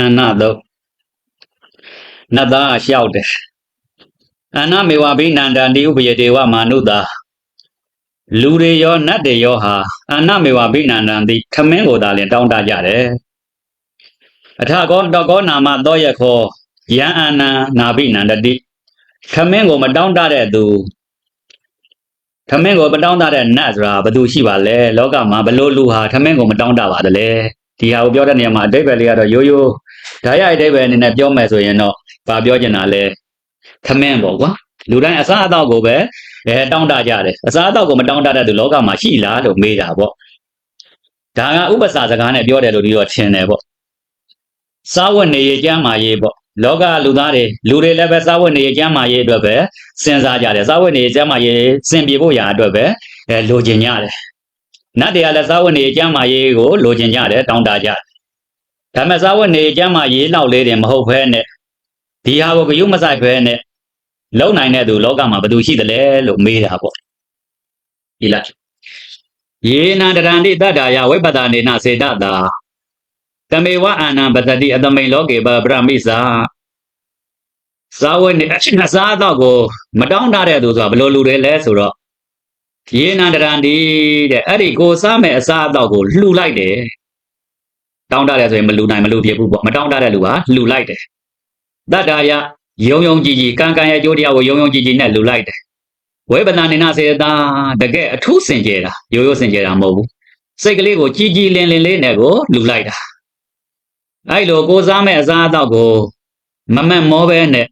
အနတော့နတ်သားလျှောက်တယ်အနမေဝဘိနန္ဒန္တိဥပယတေဝမာနုတာလူတွေရောနတ်တွေရောဟာအနမေဝဘိနန္ဒန္တိခမင်းကိုသာလင်တောင်းတကြတယ်အထကောတောကောနာမသောယခောယံအနံနာဘိနန္ဒတိခမင်းကိုမတောင်းတတဲ့သူထမင်းကိုမတောင်းတတဲ့နတ်ဆိုတာဘယ်သူရှိပါလဲလောကမှာဘလို့လူဟာထမင်းကိုမတောင်းတပါသလဲဒီဟာကိုပြောတဲ့နေရာမှာအတိတ်ပဲလေးကတော့ရိုးရိုး ဓာတ်ရိုက်အတိတ်ပဲအနေနဲ့ပြောမယ်ဆိုရင်တော့ဘာပြောချင်တာလဲထမင်းပေါ့ကွာလူတိုင်းအစားအသောက်ကိုပဲအဲတောင်းတကြတယ်အစားအသောက်ကိုမတောင်းတတဲ့သူလောကမှာရှိလားလို့မေးတာပေါ့ဒါကဥပစာစကားနဲ့ပြောတယ်လို့ဒီတော့ထင်တယ်ပေါ့စားဝတ်နေရေးကြမ်းမာရေးပေါ့လောကလူသားတွေလူတွေလည်းပဲစားဝတ်နေရေးကြမ်းမာရေးအတွက်ပဲစဉ်းစားကြတယ်စားဝတ်နေရေးကြမ်းမာရေးစင်ပြေဖို့ရာအတွက်ပဲအဲလိုချင်ကြတယ်နတ်တွေကလည်းစားဝတ်နေရေးကြမ်းမာရေးကိုလိုချင်ကြတယ်တောင်းတကြတယ် ဒါပေမဲ့စားဝတ်နေရေးကြမ်းမာရေးလောက်လေးတင်မဟုတ်ဘဲနဲ့ဒီဟာကိုဂယုမဆိုင်ဘဲနဲ့လုံနိုင်တဲ့သူလောကမှာဘယ်သူရှိသလဲလို့မေးတာပေါ့ဒီလားယေနန္တရန္တိတတ္တာယဝိပတ္တာနေနစေတတာတမေဝအာနံပတတိအတမိန်လောကေပပရမိစာသာဝနေအရှင်အစားတော့ကိုမတောင်းတတဲ့သူဆိုတာဘယ်လိုလူတွေလဲဆိုတော့ယေနန္တရန္တိတဲ့အဲ့ဒီကိုစားမဲ့အစားအတော့ကိုလှူလိုက်တယ် တောင်းတတယ်ဆိုရင်မလူနိုင်မလူပြဘူးပေါ့မတောင်းတတဲ့လူကလှူလိုက်တယ်တတ္တာယယုံယုံကြည်ကြည်ကံကံရဲ့အကျိုးတရားကိုယုံယုံကြည်ကြည်နဲ့လှူလိုက်တယ်ဝေပနာနေနာစေတာတကယ်အထူးစင်ကြယ်တာရိုးရိုးစင်ကြယ်တာမဟုတ်ဘူးစိတ်ကလေးကိုကြည်ကြည်လင်လင်လေးနဲ့ကိုလှူလိုက်တာအဲ့လိုကိုစားမဲ့အစားအသောက်ကိုမမက်မောပဲနဲ့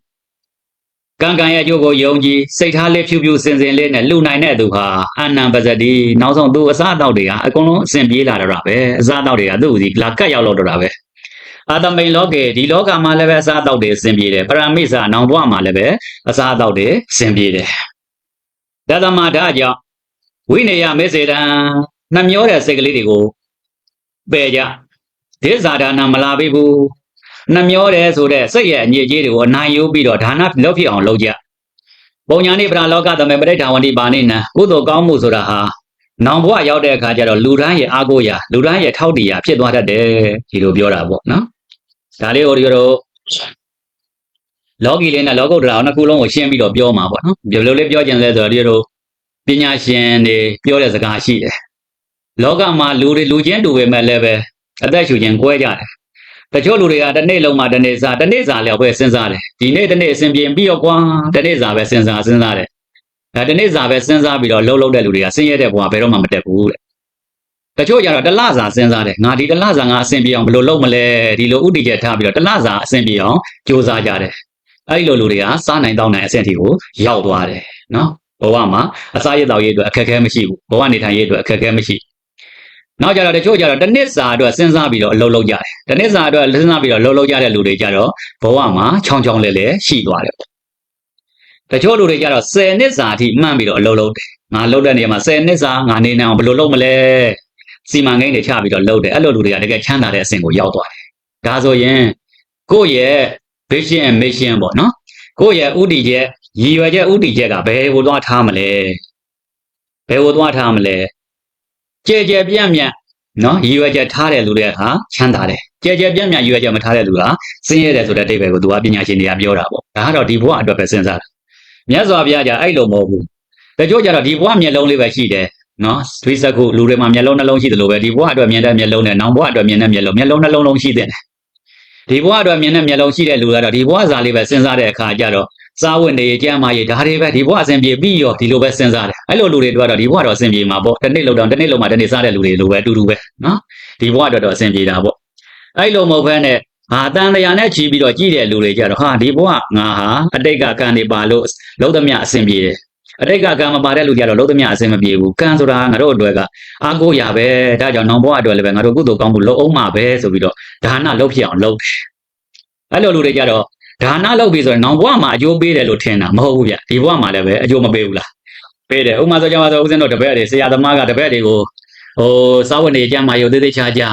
ကံကံရဲ့အကျိုးကိုယုံကြည်စိတ်ထားလေးဖြူဖြူစင်စင်လေးနဲ့လှူနိုင်တဲ့သူဟာအနံပဇတိနောက်ဆုံးသူအစားအသောက်တွေကအကုန်လုံးအစဉ်ပြေးလာတော့တာပဲအစားအသောက်တွေကသူ့ဦးစီလာကတ်ရောက်တော့တာပဲအာတမိန်လောကေဒီလောကမှာလည်းပဲအစားအသောက်တွေအစဉ်ပြေတယ်ပရမိစ္ဆာနောင်ဘဝမှာလည်းပဲအစားအသောက်တွေအစဉ်ပြေတယ်တသမဒါကြောင့်ဝိနေယမေစေတံနှမျောတဲ့စိတ်ကလေးတွေကိုပယ်ကြဒေဇာဒါနာမလာပြီဘူး နှမျောတယ်ဆိုတဲ့စိတ်ရဲ့အညစ်အကြေးတွေကိုအနိုင်ယူပြီးတော့ဒါနလုပ်ဖြစ်အောင်လုပ်ကြပုံညာနိဗ္ဗာန်လောကသမေပဋိဌာဝန္တိပါဏိနံကုသိုလ်ကောင်းမှုဆိုတာဟာနောင်ဘဝရောက်တဲ့အခါကျတော့လူတိုင်းရဲ့အားကိုးရာလူတိုင်းရဲ့ထောက်တည်ရာဖြစ်သွားတတ်တယ်ဒီလိုပြောတာပေါ့နော်ဒါလေးကိုဒီတော့လောကီလေးနဲ့လောကုတ္တရာနှစ်ခုလုံးကိုရှင်းပြီးတော့ပြောမှာပေါ့နော်ဘယ်လိုလေးပြောကြင်လဲဆိုတော့ဒီတော့ပညာရှင်တွေပြောတဲ့စကားရှိတယ်လောကမှာလူတွေလူချင်းတူပေမဲ့လည်းပဲအသက်ရှူခြင်းကွဲကြတယ် တချို့လူတွေကတစ်နေ့လုံးမှတစ်နေ့စားတစ်နေ့စားလျောက်ပဲစဉ်းစားတယ်ဒီနေ့တစ်နေ့အစဉ်ပြေပြီးတော့ကွာတစ်နေ့စားပဲစဉ်းစားစဉ်းစားတယ်အဲတစ်နေ့စားပဲစဉ်းစားပြီးတော့လှုပ်လှုပ်တဲ့လူတွေကဆင်းရဲတဲ့ဘဝဘယ်တော့မှမတက်ဘူးတဲ့တချို့ကျတော့တလစာစဉ်းစားတယ်ငါဒီတလစာငါအစဉ်ပြေအောင်ဘယ်လိုလုပ်မလဲဒီလိုဥတည်ချက်ထားပြီးတော့တလစာအစဉ်ပြေအောင်ကြိုးစားကြတယ်အဲ့ဒီလိုလူတွေကစားနိုင်တောင်းနိုင်အဆင့်အထိကိုရောက်သွားတယ်နော်ဘဝမှာအစာရည်တောက်ရေးအတွက်အခက်အခဲမရှိဘူးဘဝနေထိုင်ရေးအတွက်အခက်အခဲမရှိ နောက်ကြတော့တချို့ကြတော့တစ်နှစ်စာအတွက်စဉ်းစားပြီးတော့အလုပ်လုပ်ကြတယ်တစ်နှစ်စာအတွက်စဉ်းစားပြီးတော့လုပ်လုပ်ကြတဲ့လူတွေကြတော့ဘဝမှာချောင်းချောင်းလဲလဲရှိသွားတယ်တချို့လူတွေကြတော့10နှစ်စာအထိမှန်းပြီးတော့အလုပ်လုပ်တယ်ငါလုပ်တဲ့နေရာမှာ10နှစ်စာငါနေနေအောင်ဘယ်လိုလုပ်မလဲစီမံကိန်းတွေချပြီးတော့လုပ်တယ်အဲ့လိုလူတွေကတကယ်ချမ်းသာတဲ့အဆင့်ကိုရောက်သွားတယ်ဒါဆိုရင်ကိုယ့်ရဲ့ vision and mission ပေါ့နော်ကိုယ့်ရဲ့ဥတီချက်ရည်ရွယ်ချက်ဥတီချက်ကဘယ်ကိုသွားထားမလဲဘယ်ကိုသွားထားမလဲ ကြဲကြဲပြန့်ပြန့်နော်ရည်ရွယ်ချက်ထားတဲ့လူတွေကဟာချမ်းသာတယ်ကြဲကြဲပြန့်ပြန့်ရည်ရွယ်ချက်မထားတဲ့လူကဆင်းရဲတယ်ဆိုတဲ့အတိတ်ပဲကိုသူကပညာရှင်တွေကပြောတာပေါ့ဒါကတော့ဒီဘဝအတွက်ပဲစဉ်းစားတာမြတ်စွာဘုရားじゃအဲ့လိုမဟုတ်ဘူးတချို့ကြတော့ဒီဘဝမျက်လုံးလေးပဲရှိတယ်နော်ဒွိစကုလူတွေမှာမျက်လုံးနှလုံးရှိတယ်လို့ပဲဒီဘဝအတွက်မြင်တဲ့မျက်လုံးနဲ့နောင်ဘဝအတွက်မြင်တဲ့မျက်လုံးမျက်လုံးနှလုံးလုံးရှိတဲ့ဒီဘဝအတွက်မြင်တဲ့မျက်လုံးရှိတဲ့လူကတော့ဒီဘဝစာလေးပဲစဉ်းစားတဲ့အခါကျတော့ စားဝတ်နေကြမ်းမာရေးဒါတွေပဲဒီဘဝအဆင်ပြေပြီးရောဒီလိုပဲစဉ်းစားတယ်အဲ့လိုလူတွေတော့ဒီဘဝတော့အဆင်ပြေမှာပေါ့တစ်နေ့လောက်တော့တစ်နေ့လောက်မှတစ်နေ့စားတဲ့လူတွေလိုပဲအတူတူပဲနော်ဒီဘဝတော့တော့အဆင်ပြေတာပေါ့အဲ့လိုမဟုတ်ဘဲနဲ့ဟာတန်တရားနဲ့ချီပြီးတော့ကြည့်တဲ့လူတွေကြတော့ဟာဒီဘဝငါဟာအတိတ်ကကံတွေပါလို့လုံးသမျှအဆင်ပြေတယ်အတိတ်ကကံမပါတဲ့လူကြတော့လုံးသမျှအဆင်မပြေဘူးကံဆိုတာငါတို့အတွက်ကအာကိုရပဲဒါကြောင့်နောင်ဘဝအတွက်လည်းပဲငါတို့ကုသိုလ်ကောင်းမှုလုပ်အောင်မှာပဲဆိုပြီးတော့ဒါနလုပ်ဖြစ်အောင်လုပ်တယ်အဲ့လိုလူတွေကြတော့ ဒါနလုပ်ပြီဆိုရင်နောင်ဘဝမှာအကျိုးပေးတယ်လို့ထင်တာမဟုတ်ဘူးဗျဒီဘဝမှာလည်းပဲအကျိုးမပေးဘူးလားပေးတယ်ဥပမာဆိုကြပါဆိုဦးဇင်းတို့တပည့်တွေဆရာသမားကတပည့်တွေကိုဟိုစာဝတ်နေကြမှာရုပ်သေးသေးချာချာ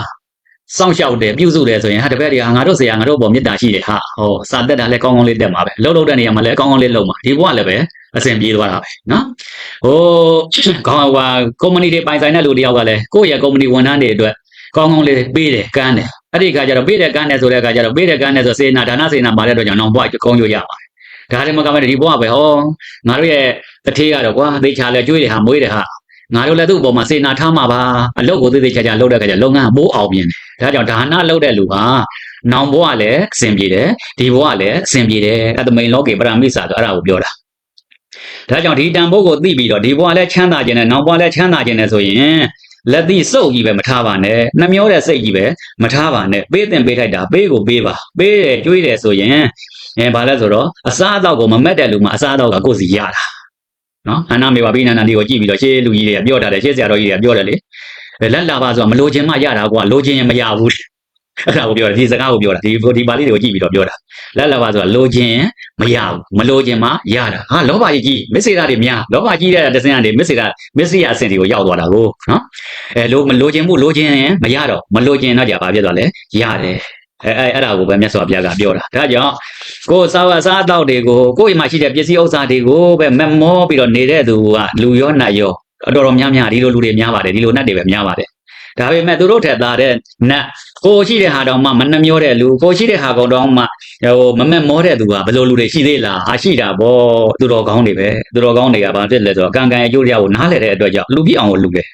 စောင့်ရှောက်တယ်ပြုစုတယ်ဆိုရင်ဟာတပည့်တွေကငါတို့ဆရာငါတို့ပေါ်မေတ္တာရှိတယ်ဟာဟောစာတက်တာလည်းကောင်းကောင်းလေးတက်မှာပဲလှုပ်လှုပ်တဲ့နေရာမှာလည်းကောင်းကောင်းလေးလှုပ်မှာဒီဘဝလည်းပဲအဆင်ပြေသွားတာပဲနော်ဟိုခေါင်းဟိုကုမ္ပဏီတွေပိုင်ဆိုင်တဲ့လူတယောက်ကလည်းကိုယ့်ရဲ့ကုမ္ပဏီဝန်ထမ်းတွေအတွက်ကောင်းကောင်းလေးပေးတယ်ကမ်းတယ် အဲ့ဒီခါကျတော့ပေးတယ်ကမ်းတယ်ဆိုတဲ့ခါကျတော့ပေးတယ်ကမ်းတယ်ဆိုစေနာဒါနစေနာပါတဲ့အတွက်ကြောင့်နောင်ဘွားကောင်းကျိုးရပါတယ်ဒါလည်းမကမဲ့ဒီဘွားပဲဟောငါတို့ရဲ့တထေးကတော့ကွာသေချာလဲကျွေးတယ်ဟာမွေးတယ်ဟာငါတို့လည်းသူ့အပေါ်မှာစေနာထားမှာပါအလုပ်ကိုသေသေးချာချာလုပ်တဲ့ခါကျလုပ်ငန်းပိုးအောင်မြင်တယ်ဒါကြောင့်ဒါနလုပ်တဲ့လူဟာနောင်ဘွားလည်းအဆင်ပြေတယ်ဒီဘွားလည်းအဆင်ပြေတယ်အတမိန်လောကေပရမိစ္ဆာဆိုအဲ့ဒါကိုပြောတာဒါကြောင့်ဒီတန်ဖိုးကိုသိပြီးတော့ဒီဘွားလည်းချမ်းသာခြင်းနဲ့နောင်ဘွားလည်းချမ်းသာခြင်းနဲ့ဆိုရင် လက်သီးစုပ်ကြီးပဲမထားပါနဲ့နှမျောတဲ့စိတ်ကြီးပဲမထားပါနဲ့ပေးတင်ပေးထိုက်တာပေးကိုပေးပါပေးတယ်ကျွေးတယ်ဆိုရင်အဲဘာလဲဆိုတော့အစားအသောက်ကိုမမက်တဲ့လူမှအစားအသောက်ကကိုယ်စီရတာနော်အနာမေဝဘိနန္ဒန်ဒီကိုကြည့်ပြီးတော့ရှေးလူကြီးတွေကပြောထားတယ်ရှေးဆရာတော်ကြီးတွေကပြောတယ်လေလက်လာပါဆိုတာမလိုချင်မှရတာကွာလိုချင်ရင်မရဘူး အဲ့ဒါကိုပြောတာဒီစကားကိုပြောတာဒီဒီပါဠိတွေကိုကြည့်ပြီးတော့ပြောတာလက်လာပါဆိုတာလိုချင်မရဘူးမလိုချင်မှရတာဟာလောဘကြီးကြီးမစ္စေတာတွေများလောဘကြီးတဲ့တစင်းကနေမစ္စေတာမစ္စေရအဆင့်တွေကိုရောက်သွားတာကိုနော်အဲလိုမလိုချင်မှုလိုချင်ရင်မရတော့မလိုချင်တော့ကြာဘာဖြစ်သွားလဲရတယ်အဲအဲအဲ့ဒါကိုပဲမြတ်စွာဘုရားကပြောတာဒါကြောင့်ကိုယ်စားဝစားတောက်တွေကိုကိုယ့်အိမ်မှာရှိတဲ့ပစ္စည်းဥစ္စာတွေကိုပဲမမောပြီးတော့နေတဲ့သူကလူရောနတ်ရောအတော်တော်များများဒီလိုလူတွေများပါတယ်ဒီလိုနတ်တွေပဲများပါတယ် ဒါပေမဲ့သူတို့ထက်သားတဲ့နတ်ကိုရှိတဲ့ဟာတောင်မှမနှမျောတဲ့လူကိုရှိတဲ့ဟာကောင်တောင်မှဟိုမမက်မောတဲ့သူကဘယ်လိုလူတွေရှိသေးလားဟာရှိတာဗောသူတော်ကောင်းတွေပဲသူတော်ကောင်းတွေကဘာဖြစ်လဲဆိုတော့ကံကံအကျိုးတရားကိုနားလည်တဲ့အတွက်ကြောင့်လူပြအောင်ကိုလူတယ်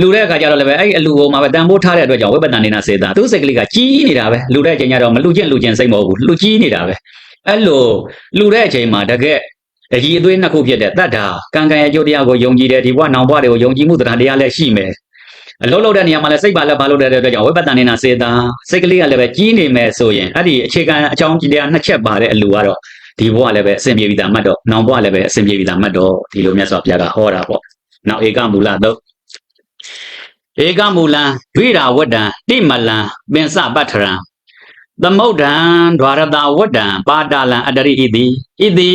လူတဲ့အခါကျတော့လည်းပဲအဲ့အလူကိုမှပဲတန်ဖိုးထားတဲ့အတွက်ကြောင့်ဝိပဿနာနေတာစေတာသူစိတ်ကလေးကကြီးနေတာပဲလူတဲ့အချိန်ကျတော့မလူချင်းလူချင်းစိတ်မဟုတ်ဘူးလူကြီးနေတာပဲအဲ့လိုလူတဲ့အချိန်မှာတကယ်အကြီးအသွေးနှစ်ခုဖြစ်တဲ့တတ္တာကံကံရဲ့အကျိုးတရားကိုယုံကြည်တယ်ဒီဘဝနောင်ဘဝတွေကိုယုံကြည်မှုတရားတရားလည်းရှိမယ် အလုံးလုံးတဲ့နေရာမှာလည်းစိတ်ပါလက်ပါလို့တဲ့အတွက်ကြောင့်ဝိပဿနာနေတာစေတာစိတ်ကလေးကလည်းပဲကြီးနေမယ်ဆိုရင်အဲ့ဒီအခြေခံအကြောင်းကြီးတရားနှစ်ချက်ပါတဲ့အလူကတော့ဒီဘဝလည်းပဲအစဉ်ပြေပြီးသားမှတ်တော့နောင်ဘဝလည်းပဲအစဉ်ပြေပြီးသားမှတ်တော့ဒီလိုမြတ်စွာဘုရားကဟောတာပေါ့နောက်ဧကမူလတော့ဧကမူလံဒွိရာဝတ္တံတိမလံပင်စပတ္ထရံသမုဒ္ဒံဒွါရတဝတ္တံပါတာလံအတရိဣတိဣတိ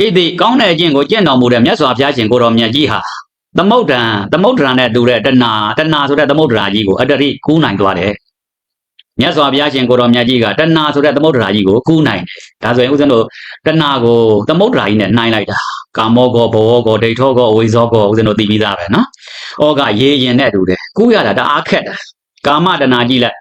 ဣတိကောင်းတဲ့အကျင့်ကိုကျင့်တော်မူတဲ့မြတ်စွာဘုရားရှင်ကိုတော်မြတ်ကြီးဟာ သမုဒ္ဒံသမုဒ္ဒရာနဲ့တူတဲ့တဏှာတဏှာဆိုတဲ့သမုဒ္ဒရာကြီးကိုအတရိကူးနိုင်သွားတယ်မြတ်စွာဘုရားရှင်ကိုတော်မြတ်ကြီးကတဏှာဆိုတဲ့သမုဒ္ဒရာကြီးကိုကူးနိုင်တယ်ဒါဆိုရင်ဦးဇင်းတို့တဏှာကိုသမုဒ္ဒရာကြီးနဲ့နှိုင်းလိုက်တာကာမောကောဘောကောဒိဋ္ဌောကောအဝိဇောကောဦးဇင်းတို့သိပြီးသားပဲနော်ဩကရေရင်နဲ့တူတယ်ကူးရတာတအားခက်တာကာမတဏှာကြီးလက်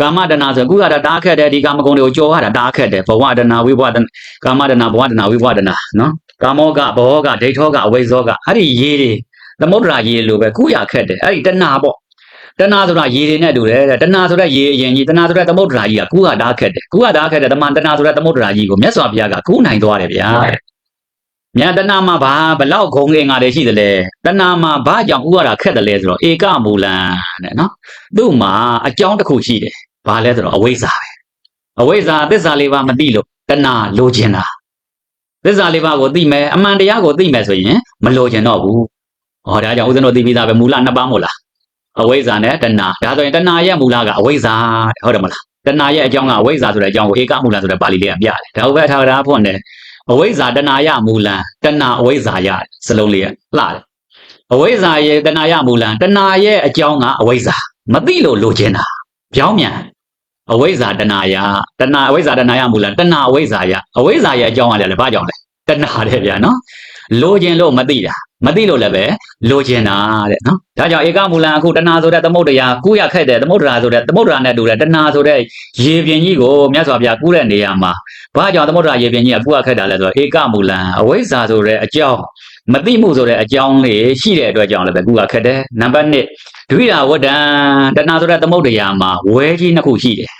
ကာမတဏှာဆိုကူးရတာတအားခက်တယ်ဒီကာမဂုဏ်တွေကိုကြော်ရတာတအားခက်တယ်ဘဝတဏှာဝိဘဝတဏှာကာမတဏှာဘဝတဏှာဝိဘဝတဏှာနော်ကာမောကဘောကဒိဋ္ဌောကအဝိဇောကအဲ့ဒီရေတွေ သမုဒ္ဒရာရေလိုပဲကုရခက်တယ်အဲ့ဒီတဏှာပေါ့တဏှာဆိုတာရေတွေနဲ့တူတယ်တဲ့တဏှာဆိုတဲ့ရေအရင်ကြီးတဏှာဆိုတဲ့သမုဒ္ဒရာကြီးကကုရတာခက်တယ်ကုရတာခက်တယ်တမန်တဏှာဆိုတဲ့သမုဒ္ဒရာကြီးကိုမြတ်စွာဘုရားကကုနိုင်သွားတယ်ဗျာမြတ်တဏှာမှာဘာဘလောက်ဂုံငင်ငါတွေရှိတယ်လဲတဏှာမှာဘာကြောင့်ဥရတာခက်တယ်လဲဆိုတော့ဧကမူလံတဲ့နော်သူ့မှာအကြောင်းတစ်ခုရှိတယ်ဘာလဲဆိုတော့အဝိဇ္ဇာပဲအဝိဇ္ဇာသစ္စာလေးပါမသိလို့တဏှာလိုချင်တာသစ္စာလေးပါးကိုသိမယ်အမှန်တရားကိုသိမယ်ဆိုရင်မလိုချင်တော့ဘူး ဟောဒါကြောင့်ဦးဇင်းတို့သိပြီးသားပဲမူလနှစ်ပါးမို့လားအဝိဇ္ဇာနဲ့တဏှာဒါဆိုရင်တဏှာရဲ့မူလကအဝိဇ္ဇာတဲ့ဟုတ်တယ်မလားတဏှာရဲ့အကြောင်းကအဝိဇ္ဇာဆိုတဲ့အကြောင်းကိုဧကမူလဆိုတဲ့ပါဠိလေးကပြတယ်ဒါဟုတ်ပဲထာဝရဖွင့်တယ်အဝိဇ္ဇာတဏှာယမူလံတဏှာအဝိဇ္ဇာယစလုံးလေးကလှတယ်အဝိဇ္ဇာရဲ့တဏှာယမူလံတဏှာရဲ့အကြောင်းကအဝိဇ္ဇာမသိလို့လိုချင်တာပြောင်းမြန်အဝိဇ္ဇာတဏှာယတဏှာအဝိဇ္ဇာတဏှာယမူလံတဏှာအဝိဇ္ဇာယအဝိဇ္ဇာရဲ့အကြောင်းကလည်းဘာကြောင့်လဲတဏှာတဲ့ဗျာနော်လိုချင်လို့မသိတာ မသိလို့လည်းပဲလိုချင်တာတဲ့နော်ဒါကြောင့်ဧကမူလံအခုတဏှာဆိုတဲ့သမုဒ္ဒရာကူးရခက်တဲ့သမုဒ္ဒရာဆိုတဲ့သမုဒ္ဒရာနဲ့တူတဲ့တဏှာဆိုတဲ့ရေပြင်ကြီးကိုမြတ်စွာဘုရားကူးတဲ့နေရာမှာဘာကြောင့်သမုဒ္ဒရာရေပြင်ကြီးကကူးရခက်တာလဲဆိုတော့ဧကမူလံအဝိဇ္ဇာဆိုတဲ့အကြောင်းမသိမှုဆိုတဲ့အကြောင်းလေးရှိတဲ့အတွက်ကြောင့်လည်းပဲကူးရခက်တယ်နံပါတ်1ဒွိရာဝတ္တံတဏှာဆိုတဲ့သမုဒ္ဒရာမှာဝဲကြီးနှစ်ခုရှိတယ်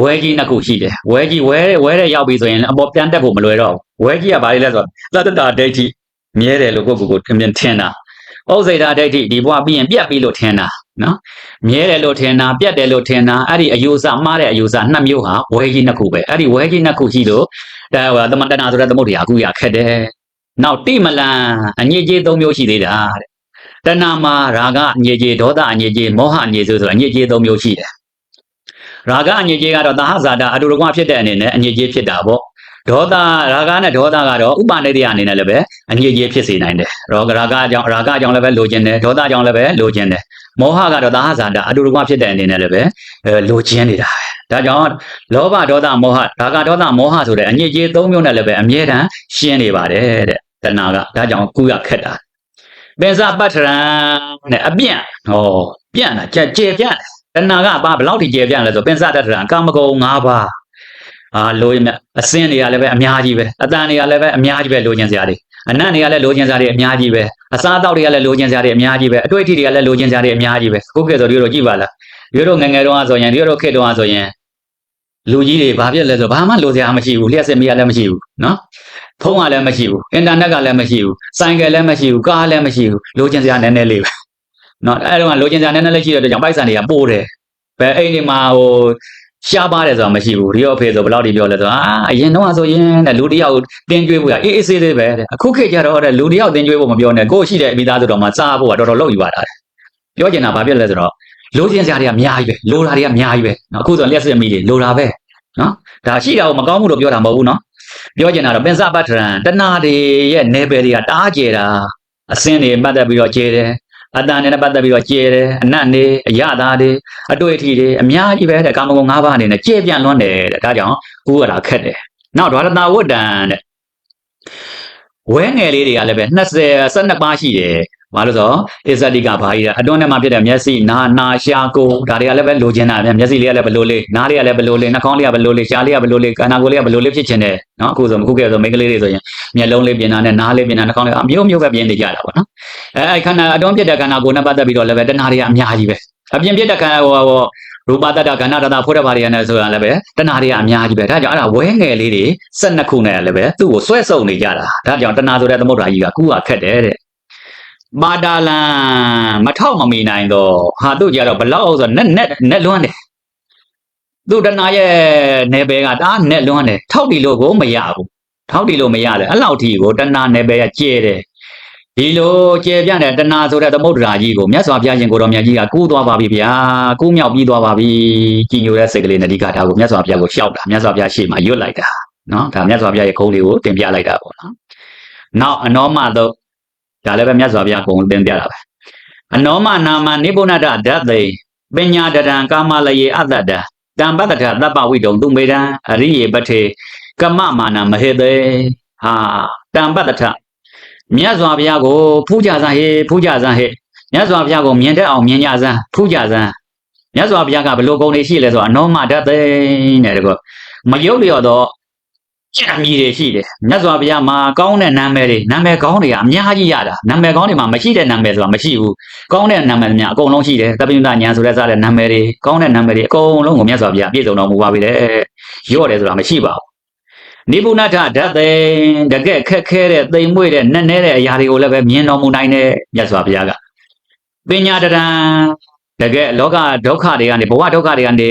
ဝဲကြီးနှစ်ခုရှိတယ်ဝဲကြီးဝဲဝဲတဲ့ရောက်ပြီဆိုရင်အပေါ်ပြန်တက်ဖို့မလွယ်တော့ဘူးဝဲကြီးကဘာလဲလဲဆိုတော့သတ္တတာဒိဋ္ဌိ မြဲတယ်လို့ကိုယ့်ကိုယ်ကိုထင်ထင်တာဩဇိတာဒိဋ္ဌိဒီဘဝပြီးရင်ပြတ်ပြီလို့ထင်တာနော်မြဲတယ်လို့ထင်တာပြတ်တယ်လို့ထင်တာအဲ့ဒီအယူဆမှားတဲ့အယူဆနှစ်မျိုးဟာဝဲကြီးနှစ်ခုပဲအဲ့ဒီဝဲကြီးနှစ်ခုရှိလို့ဒါဟိုသမတနာဆိုတဲ့သမုဒ္ဒရာအခုရခက်တယ်နောက်တိမလန်အညစ်အကြေးသုံးမျိုးရှိသေးတာတဲ့တဏမှာရာဂအညစ်အကြေးဒေါသအညစ်အကြေးမောဟအညစ်အကြေးဆိုအညစ်အကြေးသုံးမျိုးရှိတယ်ရာဂအညစ်အကြေးကတော့သာဟဇာတာအတူတကွဖြစ်တဲ့အနေနဲ့အညစ်အကြေးဖြစ်တာပေါ့ ဒေါသရာဂနဲ့ဒေါသကတော့ဥပနိဒေယအနေနဲ့လည်းပဲအငြိကြီးဖြစ်စေနိုင်တယ်။ရောဂရာဂကြောင့်ရာဂကြောင့်လည်းပဲလိုချင်တယ်ဒေါသကြောင့်လည်းပဲလိုချင်တယ်။မောဟကတော့သာဟဇာတာအတူတကွဖြစ်တဲ့အနေနဲ့လည်းပဲလိုချင်နေတာပဲ။ဒါကြောင့်လောဘဒေါသမောဟရာဂဒေါသမောဟဆိုတဲ့အငြိကြီးသုံးမျိုးနဲ့လည်းပဲအမြဲတမ်းရှင်းနေပါတယ်တဲ့တဏှာကဒါကြောင့်ကုရခက်တာပင်စပတ္ထရံနဲ့အပြန့်ဟောပြန့်တာကျဲကျဲပြန့်တယ်တဏှာကဘာဘယ်လောက်ထိကျဲပြန့်လဲဆိုပင်စတတ္ထရံကာမဂုဏ်၅ပါး အာလိုရမြအစင်းတွေကလည်းပဲအများကြီးပဲအတန်တွေကလည်းပဲအများကြီးပဲလိုချင်စရာတွေအနံ့တွေကလည်းလိုချင်စရာတွေအများကြီးပဲအစားအသောက်တွေကလည်းလိုချင်စရာတွေအများကြီးပဲအတွေ့အထိတွေကလည်းလိုချင်စရာတွေအများကြီးပဲခုခေတ်ဆိုဒီလိုကြည့်ပါလားဒီလိုငယ်ငယ်တုန်းကဆိုရင်ဒီလိုခေတ်တုန်းကဆိုရင်လူကြီးတွေဘာဖြစ်လဲဆိုဘာမှလိုစရာမရှိဘူးလျှက်စစ်မီးကလည်းမရှိဘူးနော်ဖုန်းကလည်းမရှိဘူးအင်တာနက်ကလည်းမရှိဘူးဆိုင်ကယ်လည်းမရှိဘူးကားလည်းမရှိဘူးလိုချင်စရာနည်းနည်းလေးပဲနော်အဲ့တော့လိုချင်စရာနည်းနည်းလေးရှိတဲ့အတွက်ကြောင့်ပိုက်ဆံတွေကပိုးတယ်ဘယ်အိမ်ဒီမှာဟို ရှားပါတယ်ဆိုတာမရှိဘူးဒီရောဖေဆိုဘယ်လောက်ထိပြောလဲဆိုတော့အာအရင်တော့ဆိုရင်တဲ့လူတယောက်တင်းကျွေးဖို့ရအေးအေးဆေးဆေးပဲတဲ့အခုခေတ်ကျတော့တဲ့လူတယောက်တင်းကျွေးဖို့မပြောနဲ့ကိုယ်ရှိတဲ့မိသားစုတော်မှာစားဖို့ကတော်တော်လောက်ယူပါတာတဲ့ပြောချင်တာဘာဖြစ်လဲဆိုတော့လိုချင်စရာတွေကအများကြီးပဲလိုတာတွေကအများကြီးပဲနော်အခုဆိုလျှက်စစ်မီးတွေလိုတာပဲနော်ဒါရှိတာကိုမကောင်းမှုလို့ပြောတာမဟုတ်ဘူးနော်ပြောချင်တာတော့ပင်စပတ်ထရံတဏှာတွေရဲ့နယ်ပယ်တွေကတားကျဲတာအစင်းတွေပတ်သက်ပြီးတော့ကျဲတယ် အတန်နဲ့ပတ်သက်ပြီးတော့ကျဲတယ်အနတ်တွေအရသာတွေအတွေ့အထိတွေအများကြီးပဲတဲ့ကာမဂုဏ်၅ပါးအနေနဲ့ကျဲပြန့်လွန်းတယ်တဲ့ဒါကြောင့်ဥရတာခက်တယ်နောက်ဒွါရတာဝတ္တံတဲ့ဝဲငယ်လေးတွေကလည်းပဲ20 12ပါးရှိတယ် ဘာလို့ဆိုအစ္စတိကဘာကြီးအတွန်းထဲမှာဖြစ်တဲ့မျက်စိနာနာရှာကိုဒါတွေကလည်းပဲလိုချင်တာဗျမျက်စိလေးကလည်းဘလိုလေးနားလေးကလည်းဘလိုလေးနှာခေါင်းလေးကဘလိုလေးရှားလေးကဘလိုလေးခန္ဓာကိုယ်လေးကဘလိုလေးဖြစ်ချင်တယ်နော်အခုဆိုအခုကဲဆိုမိန်းကလေးတွေဆိုရင်မျက်လုံးလေးပြင်တာနဲ့နားလေးပြင်တာနှာခေါင်းလေးအမျိုးမျိုးပဲပြင်နေကြတာပေါ့နော်အဲအဲခန္ဓာအတွန်းဖြစ်တဲ့ခန္ဓာကိုယ်နဲ့ပတ်သက်ပြီးတော့လည်းပဲတဏှာတွေကအများကြီးပဲအပြင်ဖြစ်တဲ့ခန္ဓာဟိုဟိုရူပတ္တကဏ္ဍတတဖို့တဲ့ဘာတွေနဲ့ဆိုတာလည်းပဲတဏှာတွေကအများကြီးပဲဒါကြောင့်အဲ့ဒါဝဲငယ်လေးတွေ12ခုနဲ့လည်းပဲသူ့ကိုဆွဲဆုပ်နေကြတာဒါကြောင့်တဏှာဆိုတဲ့သမုဒ္ဒရာကြီးကကူကခက်တယ်တဲ့ မာတာလန်မထောက်မမီနိုင်တော့ဟာတို့ကြတော့ဘလောက်ဆိုနဲ့နဲ့နဲ့လွန်းတယ်သူတနာရဲ့နယ်ပယ်ကဒါနဲ့လွန်းတယ်ထောက်တီလို့ကိုမရဘူးထောက်တီလို့မရလေအဲ့လောက်ထိကိုတနာနယ်ပယ်ကကျဲတယ်ဒီလိုကျဲပြန့်တဲ့တနာဆိုတဲ့သမုဒ္ဒရာကြီးကိုမြတ်စွာဘုရားရှင်ကိုတော်မြတ်ကြီးကကူးသွားပါပြီဗျာကူးမြောက်ပြီးသွားပါပြီကြည်ညိုတဲ့စိတ်ကလေးနဲ့ဒီကဒါကိုမြတ်စွာဘုရားကိုရှောက်တာမြတ်စွာဘုရားရှေ့မှာရွတ်လိုက်တာနော်ဒါမြတ်စွာဘုရားရဲ့ခုံးလေးကိုတင်ပြလိုက်တာပေါ့နော်နောက်အနောမတော့ ဒါလည်းပဲမြတ်စွာဘုရားကိုတင်ပြတာပဲအနောမနာမနိဗ္ဗုဏတဓာတ်သိပညာတရံကာမလယေအတ္တတတံပတ္တထသဗ္ဗဝိတုံသူမေတံအရိယေပထေကမမာနမဟေတေဟာတံပတ္တထမြတ်စွာဘုရားကိုဖူးကြစမ်းဟေဖူးကြစမ်းဟေမြတ်စွာဘုရားကိုမြင်တတ်အောင်မြင်ကြစမ်းဖူးကြစမ်းမြတ်စွာဘုရားကဘယ်လိုဂုဏ်တွေရှိလဲဆိုတော့အနောမဓာတ်သိတဲ့ကောမယုတ်လျော်တော့ ကြံမြည်တွေရှိတယ်မြတ်စွာဘုရားမှာကောင်းတဲ့နာမည်တွေနာမည်ကောင်းတွေကအများကြီးရတာနာမည်ကောင်းတွေမှာမရှိတဲ့နာမည်ဆိုတာမရှိဘူးကောင်းတဲ့နာမည်တွေများအကုန်လုံးရှိတယ်တပိဋကညာဆိုတဲ့စားတဲ့နာမည်တွေကောင်းတဲ့နာမည်တွေအကုန်လုံးကိုမြတ်စွာဘုရားပြည့်စုံတော်မူပါပြီလေရော့တယ်ဆိုတာမရှိပါဘူးနိဗ္ဗုဏထဓာတ်သိတကက်ခက်ခဲတဲ့သိမ်မွေ့တဲ့နက်နဲတဲ့အရာတွေကိုလည်းပဲမြင်တော်မူနိုင်တဲ့မြတ်စွာဘုရားကပညာတရံတကယ်လောကဒုက္ခတွေကနေဘဝဒုက္ခတွေကနေ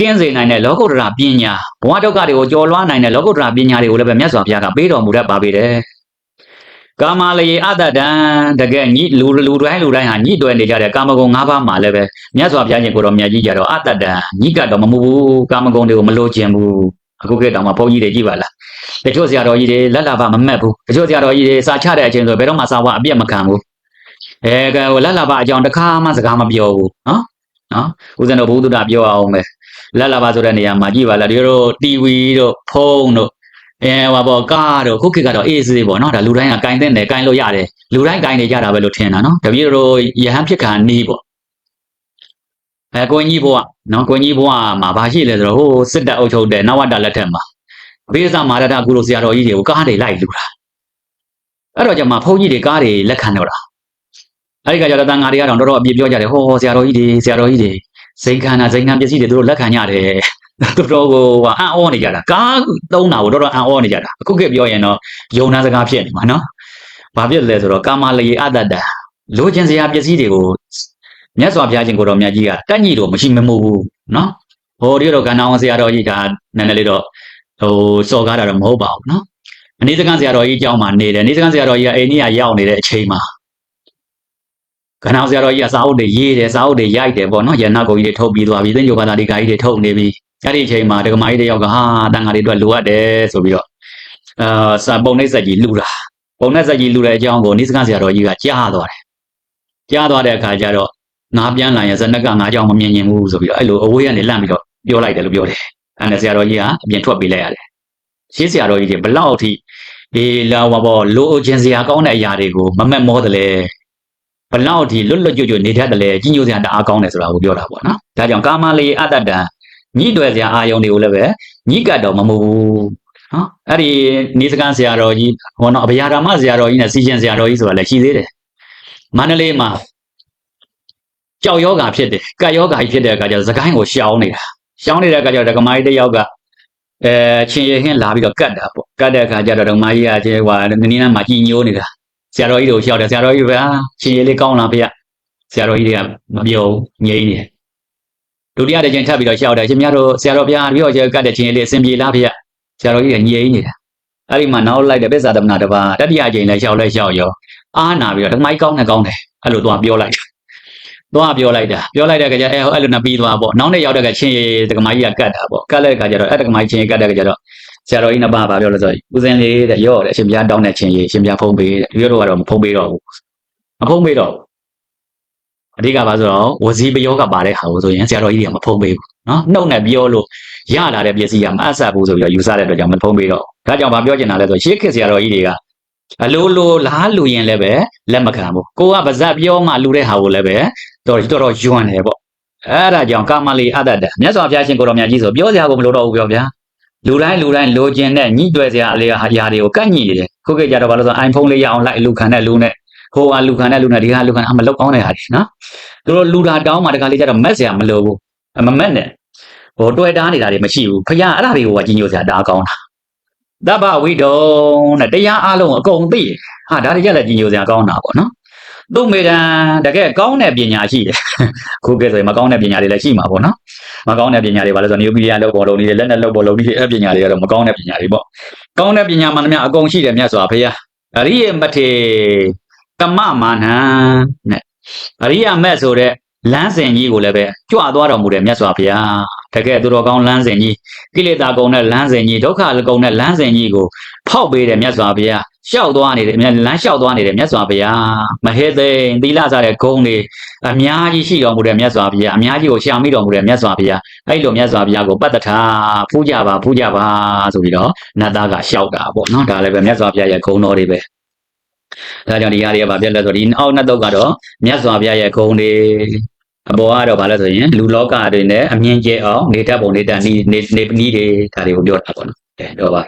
ကင်းစေနိုင်တဲ့လောကုတ္တရာပညာဘဝဒုက္ခတွေကိုကျော်လွှားနိုင်တဲ့လောကုတ္တရာပညာတွေကိုလည်းပဲမြတ်စွာဘုရားကပေးတော်မူတတ်ပါပေတယ်။ကာမလယေအတ္တတံတကယ်ညိလူလူတိုင်းလူတိုင်းဟာညိတွယ်နေကြတဲ့ကာမဂုဏ်၅ပါးမှာလည်းပဲမြတ်စွာဘုရားရှင်ကိုတော်မြတ်ကြီးကြတော့အတ္တတံညိကတော့မမှုဘူးကာမဂုဏ်တွေကိုမလိုချင်ဘူးအခုခေတ်တောင်မှဘုန်းကြီးတွေကြည့်ပါလားတချို့ဆရာတော်ကြီးတွေလက်လာပါမမက်ဘူးတချို့ဆရာတော်ကြီးတွေစာချတဲ့အချိန်ဆိုဘယ်တော့မှစာဝအပြတ်မခံဘူးအဲကဟိုလက်လာပါအကြောင်းတစ်ခါမှစကားမပြောဘူးနော်နော်ဦးဇင်းတို့ဘုဒ္ဓတာပြောအောင်ပဲ လက်လာပါဆိုတဲ့နေရာမှာကြည့်ပါလားဒီတို့ TV တို့ဖုန်းတို့အဲဟောပေါ့ကားတို့ခုခေတ်ကတော့အေးစေးပေါ့နော်ဒါလူတိုင်းကကင်တဲ့တယ်ကင်လို့ရတယ်လူတိုင်းကင်နေကြတာပဲလို့ထင်တာနော်တပည့်တို့ယဟန်ဖြစ်ခါနီးပေါ့အဲကိုကြီးဘွားနော်ကိုကြီးဘွားမှာဘာရှိလဲဆိုတော့ဟိုစစ်တပ်အုပ်ချုပ်တဲ့နဝတလက်ထက်မှာဘေးစာမာရဒကုလိုဆရာတော်ကြီးတွေကိုကားတွေလိုက်လူတာအဲ့တော့ကျမှဘုန်းကြီးတွေကားတွေလက်ခံတော့တာအဲ့ဒီကကြတော့တန်ဃာတွေကတော့တော်တော်အပြည့်ပြောကြတယ်ဟောဆရာတော်ကြီးတွေဆရာတော်ကြီးတွေ စိန်ခန္ဓာစိန်ခံပစ္စည်းတွေသူတို့လက်ခံကြတယ်တော်တော်ကိုအံ့ဩနေကြတာကားသုံးတာကိုတော်တော်အံ့ဩနေကြတာအခုခေတ်ပြောရင်တော့ယုံနာစကားဖြစ်နေမှာနော်ဘာဖြစ်လဲဆိုတော့ကာမလယေအတ္တတလိုချင်စရာပစ္စည်းတွေကိုမြတ်စွာဘုရားရှင်ကိုတော်မြတ်ကြီးကတက်ညီတော့မရှိမမှုဘူးနော်ဟိုဒီတော့ကဏ္ဍအောင်ဆရာတော်ကြီးကနည်းနည်းလေးတော့ဟိုစော်ကားတာတော့မဟုတ်ပါဘူးနော်အနေစကန်ဆရာတော်ကြီးအကြောင်းမှာနေတယ်အနေစကန်ဆရာတော်ကြီးကအိန္ဒိယရောက်နေတဲ့အချိန်မှာ ကဏ္ဍဆရာတော်ကြီးအစာအုပ်တွေရေးတယ်စာအုပ်တွေရိုက်တယ်ပေါ့နော်ရဏကိုကြီးတွေထုတ်ပြီးသွားပြီသင်္ကြန်ဘာသာဒီဂါကြီးတွေထုတ်နေပြီအဲ့ဒီအချိန်မှာဒကမာကြီးတယောက်ကဟာတန်ဃာတွေအတွက်လိုအပ်တယ်ဆိုပြီးတော့အာစာပုံနှိပ်ဆက်ကြီးလူတာပုံနှိပ်ဆက်ကြီးလူတဲ့အကြောင်းကိုနိစကဆရာတော်ကြီးကကြားသွားတယ်ကြားသွားတဲ့အခါကျတော့ငါပြန်လာရင်ဇနက်ကငါကြောင့်မမြင်ရင်ဘူးဆိုပြီးတော့အဲ့လိုအဝေးကနေလန့်ပြီးတော့ပြောလိုက်တယ်လို့ပြောတယ်အဲ့ဒါဆရာတော်ကြီးကအပြင်ထွက်ပေးလိုက်ရတယ်ရှင်းဆရာတော်ကြီးတွေဘလောက်ထိဒီလာဟောပေါ့လိုချင်စရာကောင်းတဲ့အရာတွေကိုမမက်မောတယ်လေ ဘလောက်ဒီလွတ်လွတ်ကျွတ်ကျွတ်နေတတ်တယ်လေကြီးညိုစရာတအားကောင်းတယ်ဆိုတာကိုပြောတာပေါ့နော်ဒါကြောင့်ကာမလေးအတ္တတံညှိတွယ်စရာအာယုံတွေကိုလည်းပဲညှိကတ်တော့မမို့ဘူးနော်အဲ့ဒီနေစကန်ဆရာတော်ကြီးဟောနော်အဗျာဓမ္မဆရာတော်ကြီးနဲ့စီရှင်ဆရာတော်ကြီးဆိုတာလည်းရှိသေးတယ်မန္တလေးမှာကြောက်ယောဂါဖြစ်တယ်ကတ်ယောဂါကြီးဖြစ်တဲ့အခါကျတော့သခိုင်းကိုရှောင်းနေတာရှောင်းနေတဲ့အခါကျတော့ဒကမာကြီးတစ်ယောက်ကအဲချင်းရဟင်းလာပြီးတော့ကတ်တာပေါ့ကတ်တဲ့အခါကျတော့ဒကမာကြီးကကျဲဟိုနင်းနန်းမှာကြည်ညိုနေတာ ဆရာတော်ကြီးတို့ရှောက်တယ်ဆရာတော်ကြီးဗျာချင်းရလေးကောင်းလားဗျဆရာတော်ကြီးတွေကမပြောငြိမ်းနေတယ်ဒုတိယတစ်ချိန်ထပ်ပြီးတော့ရှောက်တယ်ရှင်များတို့ဆရာတော်ဗျာပြီးတော့ကျကတ်တဲ့ချင်းရလေးအစဉ်ပြေလားဗျဆရာတော်ကြီးကငြိမ်းနေတာအဲ့ဒီမှာနောက်လိုက်တဲ့ပစ္စာသမနာတစ်ပါးတတိယချိန်လည်းရှောက်လဲရှောက်ရောအားနာပြီးတော့ဒကမာကြီးကောင်းတယ်ကောင်းတယ်အဲ့လိုသွားပြောလိုက်သွားပြောလိုက်တာပြောလိုက်တဲ့ခါကျအဲဟိုအဲ့လိုနှစ်ပြီးသွားပေါ့နောက်နေ့ရောက်တဲ့ခါချင်းရဒကမာကြီးကကတ်တာပေါ့ကတ်လိုက်တဲ့ခါကျတော့အဲ့ဒကမာကြီးချင်းရကတ်တဲ့ခါကျတော့ ဆရာတော်ကြီးနှစ်ပါးဗာပြောလို့ဆိုဦးစင်းလေးတဲ့ရော့တဲ့အရှင်ဘုရားတောင်းတဲ့ချင်းရရှင်ဘုရားဖုံးပေးတဲ့ဒီလိုတော့ကတော့မဖုံးပေးတော့ဘူးမဖုံးပေးတော့အဓိကပါဆိုတော့ဝစီပယောကပါတဲ့ဟာကိုဆိုရင်ဆရာတော်ကြီးတွေကမဖုံးပေးဘူးနော်နှုတ်နဲ့ပြောလို့ရလာတဲ့ပစ္စည်းကမအပ်ဘူးဆိုပြီးတော့ယူဆတဲ့အတွက်ကြောင့်မဖုံးပေးတော့ဒါကြောင့်ဗာပြောချင်တာလဲဆိုရှေးခေတ်ဆရာတော်ကြီးတွေကအလိုလိုလားလူရင်လည်းပဲလက်မခံဘူးကိုကပါဇက်ပြောမှလူတဲ့ဟာကိုလည်းပဲတော်တော်တော်ယွန်းတယ်ပေါ့အဲ့ဒါကြောင့်ကာမလီအတ္တတမြတ်စွာဘုရားရှင်ကိုတော်မြတ်ကြီးဆိုပြောစရာကိုမလိုတော့ဘူးပြောဗျာ လူတိုင်းလူတိုင်းလိုချင်တဲ့ညှိတွယ်စရာအလေးအရာတွေကိုကန့်ညှိနေတယ်ခုခေတ်ကြတော့ဘာလို့ဆို iPhone လေးရအောင်လိုက်လူခံတဲ့လူနဲ့ဟိုဟာလူခံတဲ့လူနဲ့ဒီဟာလူခံအမလောက်ကောင်းတဲ့ဟာတွေနော်သူတို့လူတာတောင်းမှတခါလေးကြတော့မက်စရာမလိုဘူးမမက်နဲ့ဟိုတွေ့တားနေတာတွေမရှိဘူးဖခင်အဲ့ဒါတွေကိုကကြီးညိုစရာဒါကောင်းတာတပ္ပဝိတုံတဲ့တရားအလုံးအကုန်သိဟာဒါတွေကြလည်းကြီးညိုစရာကောင်းတာပေါ့နော် သူ့မေတံတကယ်ကောင်းတဲ့ပညာရှိတယ်ခုကဲဆိုရင်မကောင်းတဲ့ပညာတွေလည်းရှိမှာပေါ့နော်မကောင်းတဲ့ပညာတွေဘာလဲဆိုတော့နျူကလ িয়ার လောက်ပေါ်လုံးနေတယ်လက်နဲ့လောက်ပေါ်လုံးနေတယ်အဲ့ပညာတွေကတော့မကောင်းတဲ့ပညာတွေပေါ့ကောင်းတဲ့ပညာမှန်သမျှအကုန်ရှိတယ်မြတ်စွာဘုရားအရိယမထေကမ္မမာနံနဲ့အရိယမက်ဆိုတဲ့လမ်းစဉ်ကြီးကိုလည်းပဲကြွသွားတော်မူတဲ့မြတ်စွာဘုရားတကယ်သူတော်ကောင်းလမ်းစဉ်ကြီးကိလေသာကုန်တဲ့လမ်းစဉ်ကြီးဒုက္ခကုန်တဲ့လမ်းစဉ်ကြီးကိုဖောက်ပေးတဲ့မြတ်စွာဘုရား ရှောက်သွားနေတယ်လမ်းလျှောက်သွားနေတဲ့မြတ်စွာဘုရားမဟေသိန်သီလစားတဲ့ဂုံတွေအများကြီးရှိတော်မူတဲ့မြတ်စွာဘုရားအများကြီးကိုရှာမိတော်မူတဲ့မြတ်စွာဘုရားအဲ့လိုမြတ်စွာဘုရားကိုပတ္တထာဖူးကြပါဖူးကြပါဆိုပြီးတော့နတ်သားကရှောက်တာပေါ့နော်ဒါလည်းပဲမြတ်စွာဘုရားရဲ့ဂုံတော်တွေပဲဒါကြောင့်ဒီဟာတွေကဗာပြက်လဲဆိုဒီအောက်နှစ်တုတ်ကတော့မြတ်စွာဘုရားရဲ့ဂုံတွေအပေါ်ကတော့ဗာလဲဆိုရင်လူလောကတွေနဲ့အမြင့်ကျဲအောင်နေတတ်ပုံနေတတ်နီးနေနေနီးတွေဒါတွေကိုပြောတာပေါ့နော်တဲ့တော့ပါ